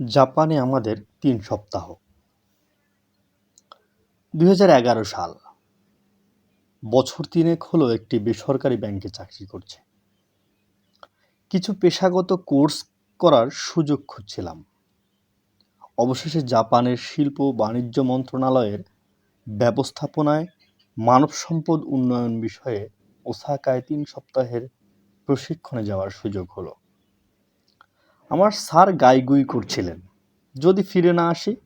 জাপানে আমাদের তিন সপ্তাহ। দুই হাজার এগারো সাল, বছর তিনেক হলো একটি বেসরকারি ব্যাংকে চাকরি করছে। কিছু পেশাগত কোর্স করার সুযোগ খুঁজছিলাম। অবশেষে জাপানের শিল্প বাণিজ্য মন্ত্রণালয়ের ব্যবস্থাপনায় মানব সম্পদ উন্নয়ন বিষয়ে ওসাকায় তিন সপ্তাহের প্রশিক্ষণে যাওয়ার সুযোগ হলো। আমার স্যার গাইগুই করছিলেন। যদি ফিরে না আসি?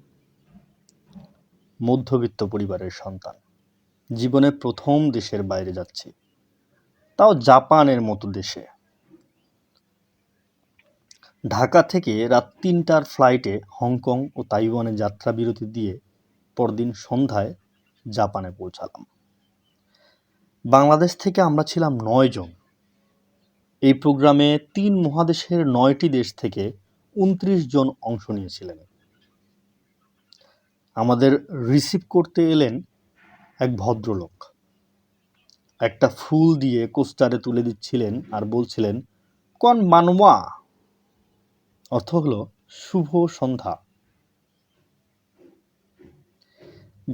মধ্যবিত্ত পরিবারের সন্তান। জীবনে প্রথম দেশের বাইরে যাচ্ছি। তাও জাপানের মতো দেশে। ঢাকা থেকে রাত তিনটার ফ্লাইটে হংকং ও তাইওয়ানে যাত্রা বিরতি দিয়ে পরদিন সন্ধ্যায় জাপানে পৌঁছালাম। বাংলাদেশ থেকে আমরা ছিলাম নয় জন। এই প্রোগ্রামে তিন মহাদেশের নয়টি দেশ থেকে উনত্রিশ জন অংশ নিয়েছিলেন। আমাদের রিসিভ করতে এলেন এক ভদ্রলোক। একটা ফুল দিয়ে কোস্টারে তুলে দিচ্ছিলেন আর বলছিলেন, কন মানওয়া অর্থ হলো, শুভ সন্ধ্যা।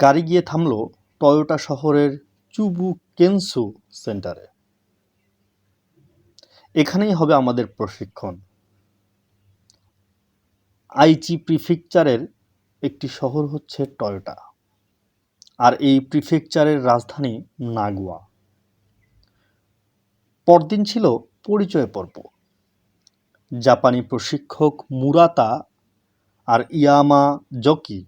গাড়ি গিয়ে থামলো টয়োটা শহরের চুবু কেনসু সেন্টারে। এখানেই হবে আমাদের প্রশিক্ষণ। আইচি প্রিফেকচারের একটি শহর হচ্ছে টয়োটা আর এই প্রিফেকচারের রাজধানী নাগুয়া। পরদিন ছিল পরিচয় পর্ব জাপানি প্রশিক্ষক মুরাতা আর ইয়ামা জকি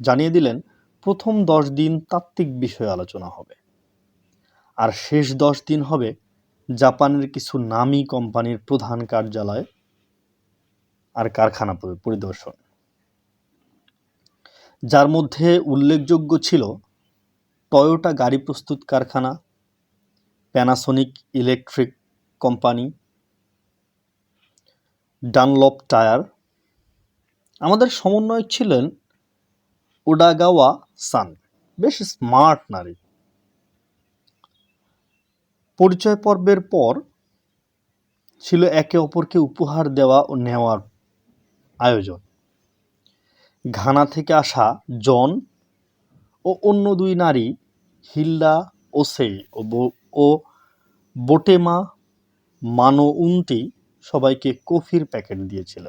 জানিয়ে দিলেন, প্রথম দশ দিন তাত্ত্বিক বিষয়ে আলোচনা হবে। আর শেষ দশ দিন হবে জাপানের কিছু নামী কোম্পানির প্রধান কার্যালয় আর কারখানা পরিদর্শন। যার মধ্যে উল্লেখযোগ্য ছিল টয়োটা গাড়ি প্রস্তুত কারখানা Panasonic electric company Dunlop tyre আমাদের সমন্বয় ছিলেন ওডাগাওয়া সান বেশ স্মার্ট নারী। পরিচয় পর্বের পর ছিল একে অপরকে উপহার দেওয়া ও নেওয়ার আয়োজন। ঘানা থেকে আসা জন ও অন্য দুই নারী, হিল্ডা ওসে ও বোটেমা, মানো উন্তি সবাইকে কফির প্যাকেট দিয়েছিল।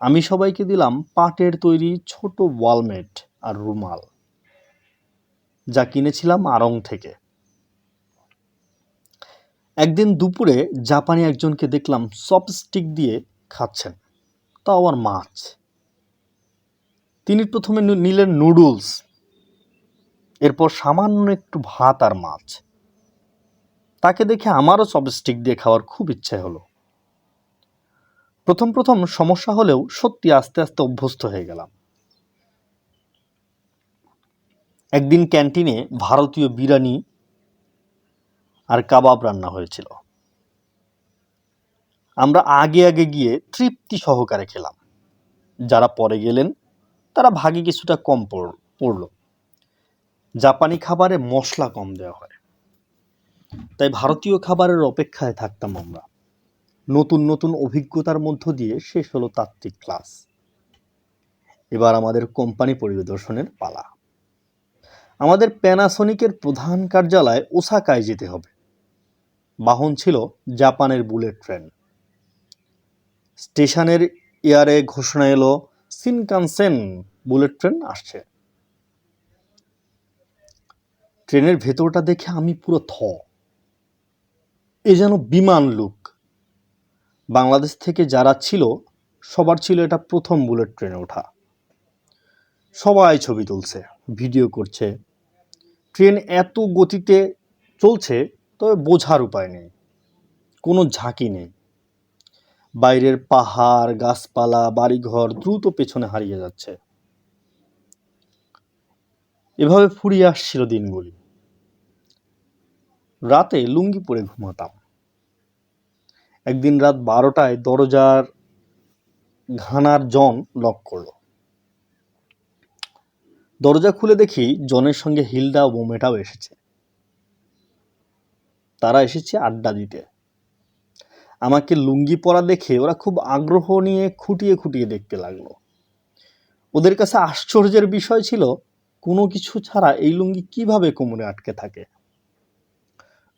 আমি সবাইকে দিলাম পাটের তৈরি ছোট ওয়ালমেট আর রুমাল, যা কিনেছিলাম আরং থেকে। একদিন দুপুরে জাপানি একজনকে দেখলাম চপস্টিক দিয়ে খাচ্ছেন। তা আবার মাছ। তিনি প্রথমে নিলেন নুডলস, এরপর সামান্য একটু ভাত আর মাছ। তাকে দেখে আমারও চপস্টিক দিয়ে খাওয়ার খুব ইচ্ছে হলো। প্রথম প্রথম সমস্যা হলেও সত্যি আস্তে আস্তে অভ্যস্ত হয়ে গেলাম। একদিন ক্যান্টিনে ভারতীয় বিরিয়ানি আর কাবাব রান্না হয়েছিল। আমরা আগে আগে গিয়ে তৃপ্তি সহকারে খেলাম। যারা পরে গেলেন, তারা ভাগে কিছুটা কম পড়ল। জাপানি খাবারে মশলা কম দেওয়া হয়। তাই ভারতীয় খাবারের অপেক্ষায় থাকতাম আমরা। নতুন নতুন অভিজ্ঞতার মধ্য দিয়ে শেষ হলো তাত্ত্বিক ক্লাস। এবার আমাদের কোম্পানি পরিদর্শনের পালা। আমাদের প্যানাসনিকের প্রধান কার্যালয় ওসাকায় যেতে হবে। বাহন ছিল জাপানের বুলেট ট্রেন। স্টেশনের এয়ারে ঘোষণা এলো, সিনকানসেন বুলেট ট্রেন আসছে। ট্রেনের ভেতরটা দেখে আমি পুরো থ। এ যেন বিমান লুক। বাংলাদেশ থেকে যারা ছিল, সবার ছিল এটা প্রথম বুলেট ট্রেনে ওঠা। সবাই ছবি তুলছে, ভিডিও করছে। ট্রেন এত গতিতে চলছে তবে বোঝার উপায় নেই। কোনো ঝাঁকি নেই। বাইরের পাহাড়, গাছপালা, বাড়িঘর দ্রুত পেছনে হারিয়ে যাচ্ছে। এভাবে ফুরিয়ে আসছিল দিনগুলি। রাতে লুঙ্গি পরে ঘুমাতাম। একদিন রাত বারোটায় দরজার ঘানার জন লক করল। দরজা খুলে দেখি জনের সঙ্গে হিলডা ও বোমেটাও এসেছে। তারা এসেছে আড্ডা দিতে। আমাকে লুঙ্গি পরা দেখে ওরা খুব আগ্রহ নিয়ে খুঁটিয়ে খুঁটিয়ে দেখতে লাগল। ওদের কাছে আশ্চর্যের বিষয় ছিল, কোনো কিছু ছাড়া এই লুঙ্গি কীভাবে কোমরে আটকে থাকে?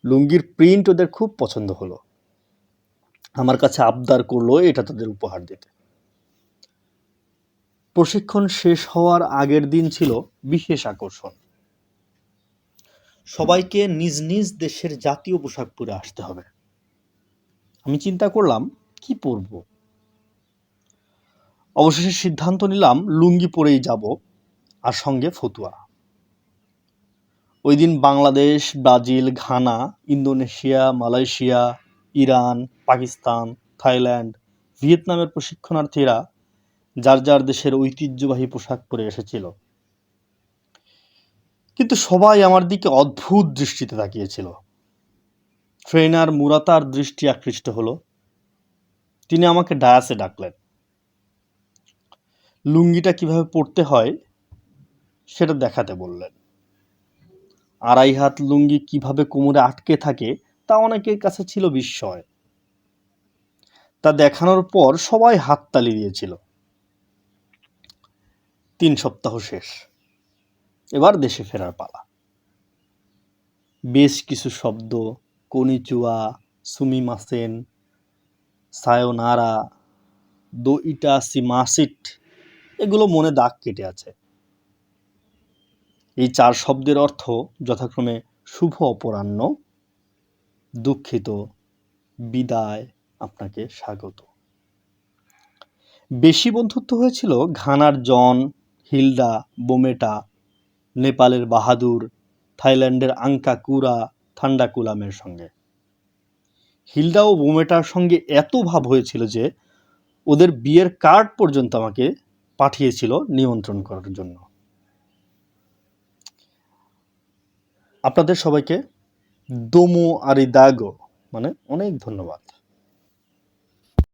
লুঙ্গির প্রিন্ট ওদের খুব পছন্দ হলো। আমার কাছে আবদার করল, এটা তাদের উপহার দিতে। প্রশিক্ষণ শেষ হওয়ার আগের দিন ছিল বিশেষ আকর্ষণ। সবাইকে নিজ নিজ দেশের জাতীয় পোশাক পরে আসতে হবে। আমি চিন্তা করলাম, কি পরব? অবশেষে সিদ্ধান্ত নিলাম, লুঙ্গি পরেই যাব, আর সঙ্গে ফতুয়া। ওই দিন Bangladesh, Brazil, Ghana, Indonesia, Malaysia, Iran, Pakistan, Thailand, ভিয়েতনামের প্রশিক্ষণার্থীরা যার যার দেশের ঐতিহ্যবাহী পোশাক পরে এসেছিল। কিন্তু সবাই আমার দিকে অদ্ভুত দৃষ্টিতে তাকিয়েছিল। ট্রেনার মুরাতার দৃষ্টি আকৃষ্ট হলো। তিনি আমাকে ডায়াসে ডাকলেন। লুঙ্গিটা কীভাবে পরতে হয় সেটা দেখাতে বললেন। আড়াই হাত লুঙ্গি কীভাবে কোমরে আটকে থাকে তা অনেকের কাছে ছিল বিস্ময়। তা দেখানোর পর সবাই হাততালি দিয়েছিল। তিন সপ্তাহ শেষ। এবার দেশে ফেরার পালা। বেশ কিছু শব্দ, কনিচুয়া, সুমিমাসেন, সায়োনারা দো ইটা সিমাসিট এগুলো মনে দাগ কেটে আছে। এই চার শব্দের অর্থ যথাক্রমে শুভ অপরাহ্ন, দুঃখিত, বিদায় আপনাকে স্বাগত। বেশি বন্ধুত্ব হয়েছিল ঘানার জন, হিলডা, বোমেটা নেপালের বাহাদুর থাইল্যান্ডের আঙ্কা কুরা থান্ডাকুলামের সঙ্গে। হিলডা ও বোমেটার সঙ্গে এত ভাব হয়েছিল যে ওদের বিয়ের কার্ড পর্যন্ত আমাকে পাঠিয়েছিল নিমন্ত্রণ করার জন্য। আপনাদের সবাইকে দোমো আরিদাগো মানে অনেক ধন্যবাদ।